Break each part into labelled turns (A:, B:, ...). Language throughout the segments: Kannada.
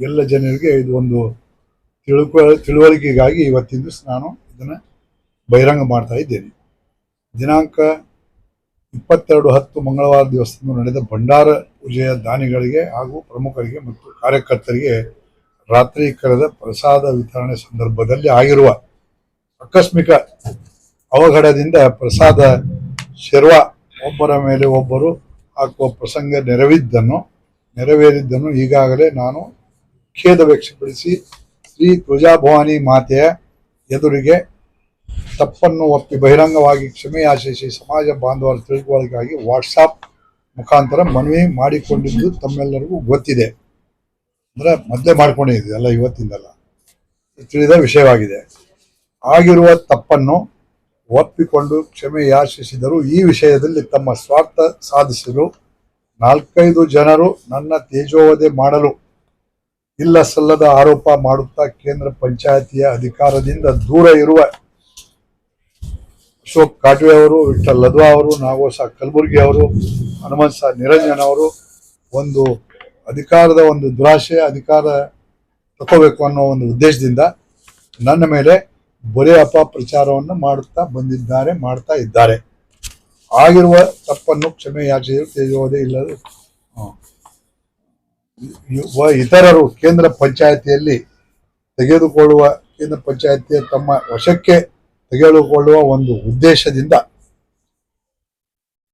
A: ಎಲ್ಲ ಜನರಿಗೆ ಇದು ಒಂದು ತಿಳುಕ, ತಿಳುವಳಿಕೆಗಾಗಿ ಇವತ್ತಿನ ದಿವಸ ನಾನು ಇದನ್ನು ಬಹಿರಂಗ ಮಾಡ್ತಾ ಇದ್ದೇನೆ. ದಿನಾಂಕ ಇಪ್ಪತ್ತೆರಡು ಹತ್ತು ಮಂಗಳವಾರ ದಿವಸದಂದು ನಡೆದ ಭಂಡಾರ ಪೂಜೆಯ ದಾನಿಗಳಿಗೆ ಹಾಗೂ ಪ್ರಮುಖರಿಗೆ ಮತ್ತು ಕಾರ್ಯಕರ್ತರಿಗೆ ರಾತ್ರಿ ಕರೆದ ಪ್ರಸಾದ ವಿತರಣೆ ಸಂದರ್ಭದಲ್ಲಿ ಆಗಿರುವ ಆಕಸ್ಮಿಕ ಅವಘಡದಿಂದ ಪ್ರಸಾದ ಶೆರ್ವ ಒಬ್ಬರ ಮೇಲೆ ಒಬ್ಬರು ಹಾಕುವ ಪ್ರಸಂಗ ನೆರವಿದ್ದನ್ನು ನೆರವೇರಿದ್ದನ್ನು ಈಗಾಗಲೇ ನಾನು ಖೇದ ವ್ಯಕ್ತಪಡಿಸಿ ಶ್ರೀ ಧ್ವಜಾಭವಾನಿ ಮಾತೆಯ ಎದುರಿಗೆ ತಪ್ಪನ್ನು ಒಪ್ಪಿ ಬಹಿರಂಗವಾಗಿ ಕ್ಷಮೆ ಯಾಚಿಸಿ ಸಮಾಜ ಬಾಂಧವರ ತಿಳುವಳಿಕೆಗಾಗಿ ವಾಟ್ಸಾಪ್ ಮುಖಾಂತರ ಮನವಿ ಮಾಡಿಕೊಂಡಿದ್ದು ತಮ್ಮೆಲ್ಲರಿಗೂ ಗೊತ್ತಿದೆ. ಅಂದರೆ ಮೊದಲೇ ಮಾಡ್ಕೊಂಡಿದ್ದೆ ಅಲ್ಲ ಇವತ್ತಿಂದಲ್ಲ. ತಿಳಿದ ವಿಷಯವಾಗಿದೆ. ಆಗಿರುವ ತಪ್ಪನ್ನು ಒಪ್ಪಿಕೊಂಡು ಕ್ಷಮೆ ಯಾಚಿಸಿದರು ಈ ವಿಷಯದಲ್ಲಿ ತಮ್ಮ ಸ್ವಾರ್ಥ ಸಾಧಿಸಲು ನಾಲ್ಕೈದು ಜನರು ನನ್ನ ತೇಜೋವಧೆ ಮಾಡಲು ಇಲ್ಲ ಸಲ್ಲದ ಆರೋಪ ಮಾಡುತ್ತಾ ಕೇಂದ್ರ ಪಂಚಾಯತಿಯ ಅಧಿಕಾರದಿಂದ ದೂರ ಇರುವ ಅಶೋಕ್ ಕಾಟ್ವೆ ಅವರು ವಿಠಲ್ ಲದ್ವಾ ಅವರು, ನಾಗೋಸ ಕಲಬುರ್ಗಿ ಅವರು, ಹನುಮಂತ ಸಾ ನಿರಂಜನ್ ಅವರು ಒಂದು ಅಧಿಕಾರದ ಒಂದು ದುರಾಶೆ, ಅಧಿಕಾರ ತಗೋಬೇಕು ಅನ್ನೋ ಒಂದು ಉದ್ದೇಶದಿಂದ ನನ್ನ ಮೇಲೆ ಬೊರೆ ಅಪಪ್ರಚಾರವನ್ನು ಮಾಡುತ್ತಾ ಬಂದಿದ್ದಾರೆ, ಮಾಡ್ತಾ ಇದ್ದಾರೆ. ಆಗಿರುವ ತಪ್ಪನ್ನು ಕ್ಷಮೆ ಯಾಚಿಸಲು ತೇಜೋದೆ ಇಲ್ಲದು ಇತರರು ಕೇಂದ್ರ ಪಂಚಾಯತಿಯಲ್ಲಿ ತೆಗೆದುಕೊಳ್ಳುವ, ಕೇಂದ್ರ ಪಂಚಾಯತಿಯ ತಮ್ಮ ವಶಕ್ಕೆ ತೆಗೆದುಕೊಳ್ಳುವ ಒಂದು ಉದ್ದೇಶದಿಂದ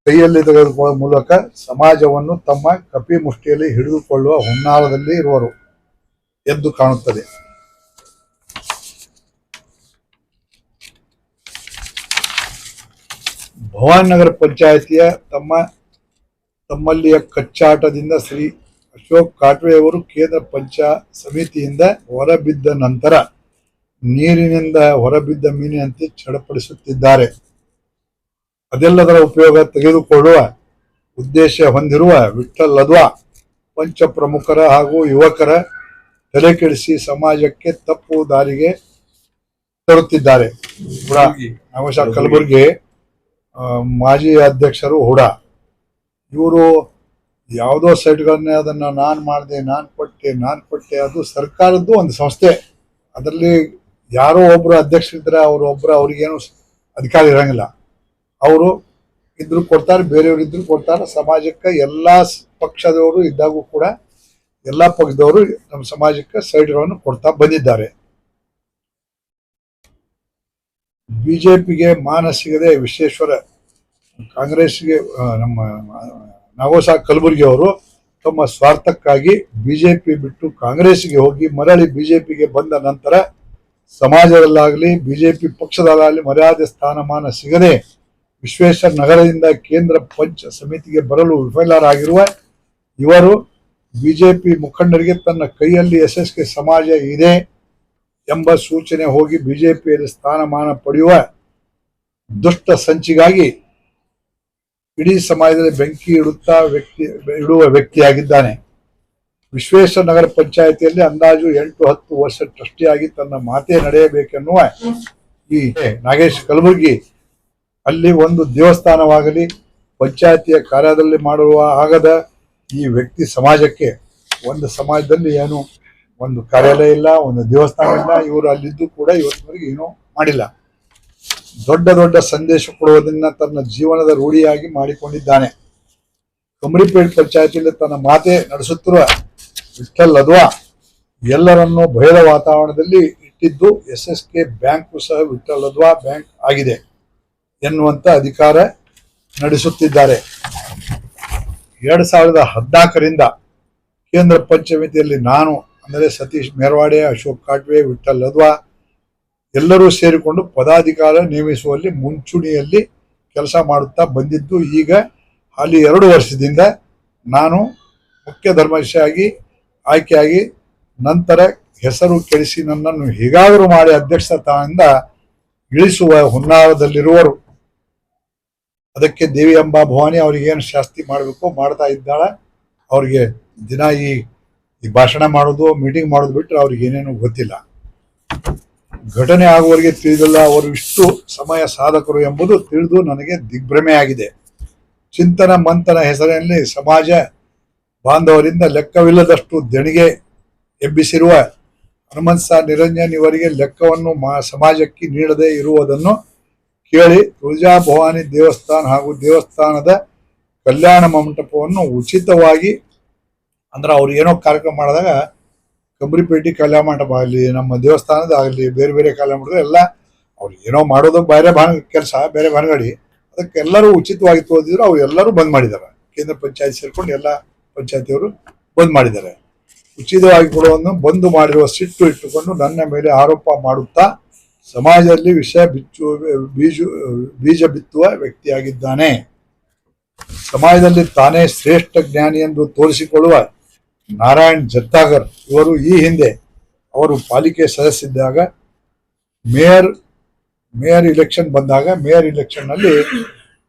A: ಕೈಯಲ್ಲಿ ತೆಗೆದುಕೊಳ್ಳುವ ಮೂಲಕ ಸಮಾಜವನ್ನು ತಮ್ಮ ಕಪಿ ಮುಷ್ಟಿಯಲ್ಲಿ ಹಿಡಿದುಕೊಳ್ಳುವ ಹುನ್ನಾರದಲ್ಲಿ ಇರುವರು ಎಂದು ಕಾಣುತ್ತದೆ. ಭವಾನ್ ನಗರ ಪಂಚಾಯತಿಯ ತಮ್ಮ, ತಮ್ಮಲ್ಲಿಯ ಕಚ್ಚಾಟದಿಂದ ಶ್ರೀ ಅಶೋಕ್ ಕಾಟ್ವೆಯವರು ಕೇಂದ್ರ ಪಂಚ ಸಮಿತಿಯಿಂದ ಹೊರಬಿದ್ದ ನಂತರ ನೀರಿನಿಂದ ಹೊರಬಿದ್ದ ಮೀನಿನಂತೆ ಚಡಪಡಿಸುತ್ತಿದ್ದಾರೆ. ಅದೆಲ್ಲದರ ಉಪಯೋಗ ತೆಗೆದುಕೊಳ್ಳುವ ಉದ್ದೇಶ ಹೊಂದಿರುವ ವಿಠಲ್ ಲದ್ವಾ ಪಂಚ ಪ್ರಮುಖರ ಹಾಗೂ ಯುವಕರ ತಲೆ ಕೆಡಿಸಿ ಸಮಾಜಕ್ಕೆ ತಪ್ಪು ದಾರಿಗೆ ತರುತ್ತಿದ್ದಾರೆ. ಕಲಬುರ್ಗಿ ಮಾಜಿ ಅಧ್ಯಕ್ಷರು ಹುಡಾ. ಇವರು ಯಾವುದೋ ಸೈಟ್ಗಳನ್ನೇ ಅದನ್ನ ನಾನು ಮಾಡಿದೆ, ನಾನು ಕೊಟ್ಟೆ ನಾನು ಕೊಟ್ಟೆ, ಅದು ಸರ್ಕಾರದ್ದು ಒಂದು ಸಂಸ್ಥೆ. ಅದರಲ್ಲಿ ಯಾರೋ ಒಬ್ರು ಅಧ್ಯಕ್ಷರಿದ್ರೆ ಅವರು ಒಬ್ರು ಅವ್ರಿಗೇನು ಅಧಿಕಾರ ಇರೋಂಗಿಲ್ಲ. ಅವರು ಇದ್ರು ಕೊಡ್ತಾರೆ, ಬೇರೆಯವರು ಇದ್ರು ಕೊಡ್ತಾರೆ, ಸಮಾಜಕ್ಕೆ ಎಲ್ಲಾ ಪಕ್ಷದವರು ಇದ್ದಾಗೂ ಕೂಡ ಎಲ್ಲಾ ಪಕ್ಷದವರು ನಮ್ಮ ಸಮಾಜಕ್ಕೆ ಸೈಟ್ಗಳನ್ನು ಕೊಡ್ತಾ ಬಂದಿದ್ದಾರೆ. ಬಿಜೆಪಿಗೆ ಮಾನ ಸಿಗದೆ ವಿಶ್ವೇಶ್ವರ ಕಾಂಗ್ರೆಸ್ಗೆ ನಮ್ಮ ನಗೋಸ ಕಲಬುರ್ಗಿ ಅವರು ತಮ್ಮ ಸ್ವಾರ್ಥಕ್ಕಾಗಿ ಬಿಜೆಪಿ ಬಿಟ್ಟು ಕಾಂಗ್ರೆಸ್ಗೆ ಹೋಗಿ ಮರಳಿ ಬಿಜೆಪಿಗೆ ಬಂದ ನಂತರ ಸಮಾಜದಲ್ಲಾಗಲಿ, ಬಿಜೆಪಿ ಪಕ್ಷದಲ್ಲಾಗಲಿ ಮರ್ಯಾದೆ, ಸ್ಥಾನಮಾನ ಸಿಗದೆ ವಿಶ್ವೇಶ್ವರ ನಗರದಿಂದ ಕೇಂದ್ರ ಪಂಚ ಸಮಿತಿಗೆ ಬರಲು ವಿಫಲರಾಗಿರುವ ಇವರು ಬಿಜೆಪಿ ಮುಖಂಡರಿಗೆ ತನ್ನ ಕೈಯಲ್ಲಿ ಯಶಸ್ವಿ ಸಮಾಜ ಇದೆ ಎಂಬ ಸೂಚನೆ ಹೋಗಿ ಬಿಜೆಪಿಯಲ್ಲಿ ಸ್ಥಾನಮಾನ ಪಡೆಯುವ ದುಷ್ಟ ಸಂಚಿಗಾಗಿ ಇಡೀ ಸಮಾಜದಲ್ಲಿ ಬೆಂಕಿ ಇಡುತ್ತಾ ವ್ಯಕ್ತಿ, ಇಡುವ ವ್ಯಕ್ತಿಯಾಗಿದ್ದಾನೆ. ವಿಶ್ವೇಶ್ವರ ನಗರ ಪಂಚಾಯಿತಿಯಲ್ಲಿ ಅಂದಾಜು ಎಂಟು ಹತ್ತು ವರ್ಷ ಟ್ರಸ್ಟಿಯಾಗಿ ತನ್ನ ಮಾತೆ ನಡೆಯಬೇಕೆನ್ನುವ ಈ ನಾಗೇಶ್ ಕಲಬುರ್ಗಿ ಅಲ್ಲಿ ಒಂದು ದೇವಸ್ಥಾನವಾಗಲಿ, ಪಂಚಾಯತಿಯ ಕಾರ್ಯದಲ್ಲಿ ಮಾಡುವ ಆಗದ ಈ ವ್ಯಕ್ತಿ ಸಮಾಜಕ್ಕೆ, ಒಂದು ಸಮಾಜದಲ್ಲಿ ಏನು, ಒಂದು ಕಾರ್ಯಾಲಯ ಇಲ್ಲ, ಒಂದು ದೇವಸ್ಥಾನ ಇಲ್ಲ, ಇವರು ಅಲ್ಲಿದ್ದು ಕೂಡ ಇವತ್ತಿನವರೆಗೆ ಏನೂ ಮಾಡಿಲ್ಲ. ದೊಡ್ಡ ದೊಡ್ಡ ಸಂದೇಶ ಕೊಡುವುದನ್ನ ತನ್ನ ಜೀವನದ ರೂಢಿಯಾಗಿ ಮಾಡಿಕೊಂಡಿದ್ದಾನೆ. ಕಮರಿಪೇಟ್ ಪಂಚಾಯತಿಯಲ್ಲಿ ತನ್ನ ಮಾತೆ ನಡೆಸುತ್ತಿರುವ ವಿಠಲ್ ಲದ್ವಾ ಎಲ್ಲರನ್ನೂ ಭಯದ ವಾತಾವರಣದಲ್ಲಿ ಇಟ್ಟಿದ್ದು ಎಸ್ ಎಸ್ ಕೆ ಬ್ಯಾಂಕು ಸಹ ವಿಠಲ್ ಲದ್ವಾ ಬ್ಯಾಂಕ್ ಆಗಿದೆ ಎನ್ನುವಂತ ಅಧಿಕಾರ ನಡೆಸುತ್ತಿದ್ದಾರೆ. ಎರಡ್ ಸಾವಿರದ ಹದಿನಾಲ್ಕರಿಂದ ಕೇಂದ್ರ ಪಂಚಮಿತಿಯಲ್ಲಿ ನಾನು ಅಂದರೆ ಸತೀಶ್ ಮೇರ್ವಾಡೆ, ಅಶೋಕ್ ಕಾಟ್ವೆ ವಿಠಲ್ ಲದ್ವಾ ಎಲ್ಲರೂ ಸೇರಿಕೊಂಡು ಪದಾಧಿಕಾರ ನೇಮಿಸುವಲ್ಲಿ ಮುಂಚೂಣಿಯಲ್ಲಿ ಕೆಲಸ ಮಾಡುತ್ತಾ ಬಂದಿದ್ದು ಈಗ ಅಲ್ಲಿ ಎರಡು ವರ್ಷದಿಂದ ನಾನು ಮುಖ್ಯ ಧರ್ಮಶಾಗಿ ಆಯ್ಕೆಯಾಗಿ ನಂತರ ಹೆಸರು ಕೆಡಿಸಿ ನನ್ನನ್ನು ಹೇಗಾದರೂ ಮಾಡಿ ಅಧ್ಯಕ್ಷ ಸ್ಥಾನದಿಂದ ಇಳಿಸುವ ಹುನ್ನಾರದಲ್ಲಿರುವರು. ಅದಕ್ಕೆ ದೇವಿ ಅಂಬಾ ಭವಾನಿ ಅವರಿಗೇನು ಶಾಸ್ತಿ ಮಾಡಬೇಕು ಮಾಡ್ತಾ ಇದ್ದಾಳೆ. ಅವ್ರಿಗೆ ದಿನ ಈ ಭಾಷಣ ಮಾಡೋದು ಮೀಟಿಂಗ್ ಮಾಡೋದು ಬಿಟ್ಟರೆ ಅವ್ರಿಗೆ ಏನೇನು ಗೊತ್ತಿಲ್ಲ. ಘಟನೆ ಆಗುವವರೆಗೆ ತಿಳಿದಿಲ್ಲ, ಅವರು ಇಷ್ಟು ಸಮಯ ಸಾಧಕರು ಎಂಬುದು ತಿಳಿದು ನನಗೆ ದಿಗ್ಭ್ರಮೆಯಾಗಿದೆ. ಚಿಂತನ ಮಂಥನ ಹೆಸರಿನಲ್ಲಿ ಸಮಾಜ ಬಾಂಧವರಿಂದ ಲೆಕ್ಕವಿಲ್ಲದಷ್ಟು ದೆಣಿಗೆ ಎಬ್ಬಿಸಿರುವ ಹನುಮಂತ ನಿರಂಜನ್ ಇವರಿಗೆ ಲೆಕ್ಕವನ್ನು ಮಾ- ಸಮಾಜಕ್ಕೆ ನೀಡದೇ ಇರುವುದನ್ನು ಕೇಳಿ ತುಳಜಾ ಭವಾನಿ ದೇವಸ್ಥಾನ ಹಾಗೂ ದೇವಸ್ಥಾನದ ಕಲ್ಯಾಣ ಮಂಟಪವನ್ನು ಉಚಿತವಾಗಿ, ಅಂದ್ರೆ ಅವ್ರು ಏನೋ ಕಾರ್ಯಕ್ರಮ ಮಾಡಿದಾಗ ಕಂಬ್ರಿಪೇಟೆ ಕಲ್ಯಾಣ ಮಂಟಪ ಆಗಲಿ, ನಮ್ಮ ದೇವಸ್ಥಾನದ ಆಗಲಿ, ಬೇರೆ ಬೇರೆ ಕಲ್ಯಾಣ ಮಂಟಪ ಎಲ್ಲ ಅವ್ರು ಏನೋ ಮಾಡೋದು ಬೇರೆ ಭಾನ ಕೆಲಸ ಬೇರೆ ಭಾನಗಡಿ ಅದಕ್ಕೆ ಎಲ್ಲರೂ ಉಚಿತವಾಗಿ ತೋದಿದ್ರು ಅವ್ರು ಎಲ್ಲರೂ ಬಂದ್ ಮಾಡಿದ್ದಾರೆ. ಕೇಂದ್ರ ಪಂಚಾಯತ್ ಸೇರ್ಕೊಂಡು ಎಲ್ಲ ಪಂಚಾಯತಿಯವರು ಬಂದ್ ಮಾಡಿದ್ದಾರೆ. ಉಚಿತವಾಗಿ ಕೊಡುವನ್ನು ಬಂದು ಮಾಡಿರುವ ಸಿಟ್ಟು ಇಟ್ಟುಕೊಂಡು ನನ್ನ ಮೇಲೆ ಆರೋಪ ಮಾಡುತ್ತಾ ಸಮಾಜದಲ್ಲಿ ವಿಷಯ ಬಿಚ್ಚುವ ಬೀಜ ಬೀಜ ಬಿತ್ತುವ ವ್ಯಕ್ತಿಯಾಗಿದ್ದಾನೆ. ಸಮಾಜದಲ್ಲಿ ತಾನೇ ಶ್ರೇಷ್ಠ ಜ್ಞಾನಿ ಎಂದು ತೋರಿಸಿಕೊಳ್ಳುವ ನಾರಾಯಣ್ ಜತ್ತಾಗರ್ ಇವರು ಈ ಹಿಂದೆ ಅವರು ಪಾಲಿಕೆ ಸದಸ್ಯರಿದ್ದಾಗ ಮೇಯರ್ ಮೇಯರ್ ಇಲೆಕ್ಷನ್ ಬಂದಾಗ ಮೇಯರ್ ಇಲೆಕ್ಷನ್ನಲ್ಲಿ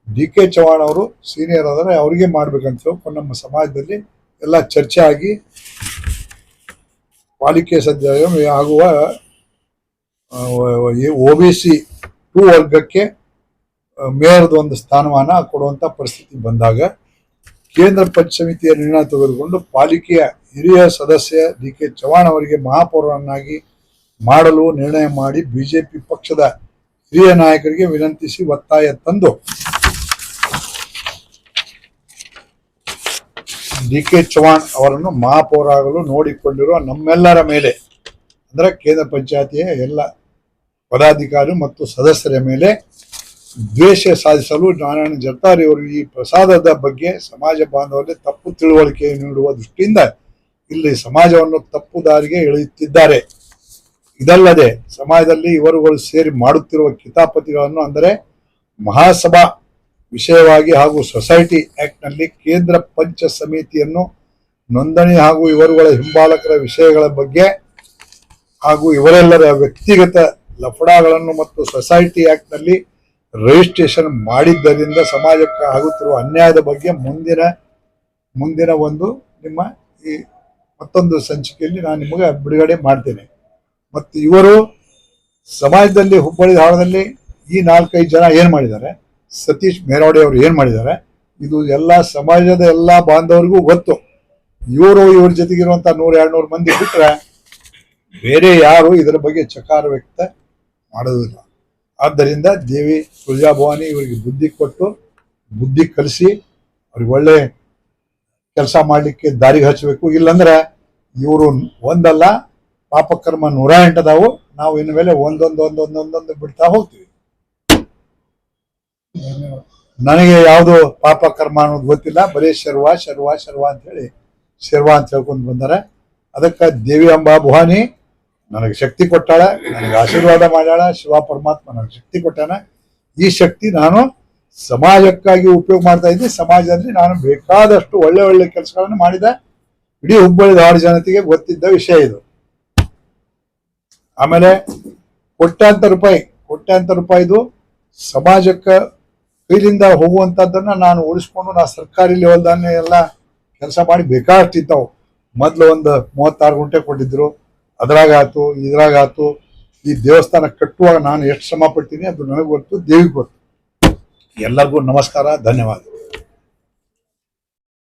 A: ಡಿ ಕೆ ಚೌಹಾಣ್ ಅವರು ಸೀನಿಯರ್ ಆದರೆ ಅವರಿಗೆ ಮಾಡ್ಬೇಕಂತ ಹೇಳ್ಕೊಂಡು ನಮ್ಮ ಸಮಾಜದಲ್ಲಿ ಎಲ್ಲ ಚರ್ಚೆ ಆಗಿ ಪಾಲಿಕೆ ಸದ್ಯ ಆಗುವ ಒ ಬಿ ಸಿ ಟೂ ವರ್ಗಕ್ಕೆ ಮೇಯರ್ದು ಒಂದು ಸ್ಥಾನಮಾನ ಕೊಡುವಂತ ಪರಿಸ್ಥಿತಿ ಬಂದಾಗ ಕೇಂದ್ರ ಪಂಚ ನಿರ್ಣಯ ತೆಗೆದುಕೊಂಡು ಪಾಲಿಕೆಯ ಹಿರಿಯ ಸದಸ್ಯ ಡಿ ಕೆ ಚವ್ಹಾಣ್ ಅವರಿಗೆ ಮಹಾಪೌರನನ್ನಾಗಿ ಮಾಡಲು ನಿರ್ಣಯ ಮಾಡಿ ಬಿಜೆಪಿ ಪಕ್ಷದ ಹಿರಿಯ ನಾಯಕರಿಗೆ ವಿನಂತಿಸಿ ಒತ್ತಾಯ ತಂದು ಡಿ ಕೆ ಚವ್ಹಾಣ್ ಅವರನ್ನು ಮಹಾಪೌರ ಆಗಲು ನೋಡಿಕೊಂಡಿರುವ ನಮ್ಮೆಲ್ಲರ ಮೇಲೆ, ಅಂದ್ರೆ ಕೇಂದ್ರ ಪಂಚಾಯತಿಯ ಎಲ್ಲ ಪದಾಧಿಕಾರಿ ಮತ್ತು ಸದಸ್ಯರ ಮೇಲೆ ದ್ವೇಷ ಸಾಧಿಸಲು ನಾರಾಯಣ ಜರ್ತಾರಿಯವರು ಈ ಪ್ರಸಾದದ ಬಗ್ಗೆ ಸಮಾಜ ಬಾಂಧವರಿಗೆ ತಪ್ಪು ತಿಳುವಳಿಕೆ ನೀಡುವ ದೃಷ್ಟಿಯಿಂದ ಇಲ್ಲಿ ಸಮಾಜವನ್ನು ತಪ್ಪು ದಾರಿಗೆ ಎಳೆಯುತ್ತಿದ್ದಾರೆ. ಇದಲ್ಲದೆ ಸಮಾಜದಲ್ಲಿ ಇವರುಗಳು ಸೇರಿ ಮಾಡುತ್ತಿರುವ ಕಿತಾಪತಿಗಳನ್ನು ಅಂದರೆ ಮಹಾಸಭಾ ವಿಷಯವಾಗಿ ಹಾಗೂ ಸೊಸೈಟಿ ಆ್ಯಕ್ಟ್ನಲ್ಲಿ ಕೇಂದ್ರ ಪಂಚ ಸಮಿತಿಯನ್ನು ನೋಂದಣಿ ಹಾಗೂ ಇವರುಗಳ ಹಿಂಬಾಲಕರ ವಿಷಯಗಳ ಬಗ್ಗೆ ಹಾಗೂ ಇವರೆಲ್ಲರ ವ್ಯಕ್ತಿಗತ ಲಫಡಾಗಳನ್ನು ಮತ್ತು ಸೊಸೈಟಿ ಆಕ್ಟ್ನಲ್ಲಿ ರಿಜಿಸ್ಟ್ರೇಷನ್ ಮಾಡಿದ್ದರಿಂದ ಸಮಾಜಕ್ಕೆ ಆಗುತ್ತಿರುವ ಅನ್ಯಾಯದ ಬಗ್ಗೆ ಮುಂದಿನ ಮುಂದಿನ ಒಂದು ನಿಮ್ಮ ಈ ಮತ್ತೊಂದು ಸಂಚಿಕೆಯಲ್ಲಿ ನಾನು ನಿಮಗೆ ಬಿಡುಗಡೆ ಮಾಡ್ತೇನೆ. ಮತ್ತು ಇವರು ಸಮಾಜದಲ್ಲಿ ಹುಬ್ಬಳ್ಳಿ ಧಾರವಾಡದಲ್ಲಿ ಈ ನಾಲ್ಕೈದು ಜನ ಏನು ಮಾಡಿದ್ದಾರೆ? ಸತೀಶ್ ಮೇರವಾಡಿ ಅವರು ಏನು ಮಾಡಿದ್ದಾರೆ? ಇದು ಎಲ್ಲ ಸಮಾಜದ ಎಲ್ಲ ಬಾಂಧವರಿಗೂ ಗೊತ್ತು. ಇವರು ಇವ್ರ ಜೊತೆಗಿರುವಂಥ ನೂರ ಎರಡು ನೂರು ಮಂದಿ ಬಿಟ್ಟರೆ ಬೇರೆ ಯಾರು ಇದರ ಬಗ್ಗೆ ಚಕಾರ ವ್ಯಕ್ತ ಮಾಡೋದಿಲ್ಲ ಆದ್ದರಿಂದ ದೇವಿ ತುಳಜಾಭವಾನಿ ಇವರಿಗೆ ಬುದ್ಧಿ ಕೊಟ್ಟು ಬುದ್ಧಿ ಕಲಿಸಿ ಅವ್ರಿಗೆ ಒಳ್ಳೆ ಕೆಲಸ ಮಾಡಲಿಕ್ಕೆ ದಾರಿಗೆ ಹಚ್ಚಬೇಕು. ಇಲ್ಲಂದ್ರೆ ಇವರು ಒಂದಲ್ಲ ಪಾಪಕರ್ಮ ನೂರ ಎಂಟದಾವು. ನಾವು ಇನ್ನು ಮೇಲೆ ಒಂದೊಂದು ಒಂದೊಂದು ಒಂದೊಂದು ಬಿಡ್ತಾ ಹೋಗ್ತೀವಿ. ನನಗೆ ಯಾವುದು ಪಾಪ ಕರ್ಮ ಅನ್ನೋದು ಗೊತ್ತಿಲ್ಲ. ಬರೀ ಶರ್ವ ಶರ್ವ ಶರ್ವ ಅಂತ ಹೇಳಿ ಶರ್ವ ಅಂತ ಹೇಳ್ಕೊಂಡು ಬಂದಾರೆ. ಅದಕ್ಕೆ ದೇವಿ ಅಂಬಾ ಭವಾನಿ ನನಗೆ ಶಕ್ತಿ ಕೊಟ್ಟಾಳ, ನನಗೆ ಆಶೀರ್ವಾದ ಮಾಡ್ಯಾಳ, ಶಿವ ಪರಮಾತ್ಮ ನನಗೆ ಶಕ್ತಿ ಕೊಟ್ಟಾನ. ಈ ಶಕ್ತಿ ನಾನು ಸಮಾಜಕ್ಕಾಗಿ ಉಪಯೋಗ ಮಾಡ್ತಾ ಇದ್ದೀನಿ. ಸಮಾಜದಲ್ಲಿ ನಾನು ಬೇಕಾದಷ್ಟು ಒಳ್ಳೆ ಒಳ್ಳೆ ಕೆಲಸಗಳನ್ನು ಮಾಡಿದೆ ಇಡೀ ಹುಬ್ಬಳ್ಳಿ ಧಾರವಾಡ ಜನತೆಗೆ ಗೊತ್ತಿದ್ದ ವಿಷಯ ಇದು. ಆಮೇಲೆ ಕೋಟ್ಯಾಂತರ ರೂಪಾಯಿ ಕೋಟ್ಯಾಂತರ ರೂಪಾಯಿದು ಸಮಾಜಕ್ಕೆ ಕೈಲಿಂದ ಹೋಗುವಂಥದ್ದನ್ನ ನಾನು ಉಳಿಸ್ಕೊಂಡು ನಾ ಸರ್ಕಾರಿ ಲೆವೆಲ್ದಾನೆ ಎಲ್ಲ ಕೆಲಸ ಮಾಡಿ ಬೇಕಾದಷ್ಟು ಮೊದಲು ಮೊದ್ಲು ಒಂದು ಮೂವತ್ತಾರು ಗಂಟೆ ಕೊಟ್ಟಿದ್ರು. ಅದ್ರಾಗ ಆಯ್ತು ಇದ್ರಾಗ ಆತು ಈ ದೇವಸ್ಥಾನ ಕಟ್ಟುವಾಗ ನಾನು ಎಷ್ಟು ಶ್ರಮ ಪಡ್ತೀನಿ ಅದು ನನಗೆ ಗೊತ್ತು, ದೇವಿಗೆ ಗೊತ್ತು. ಎಲ್ಲರಿಗೂ ನಮಸ್ಕಾರ ಧನ್ಯವಾದ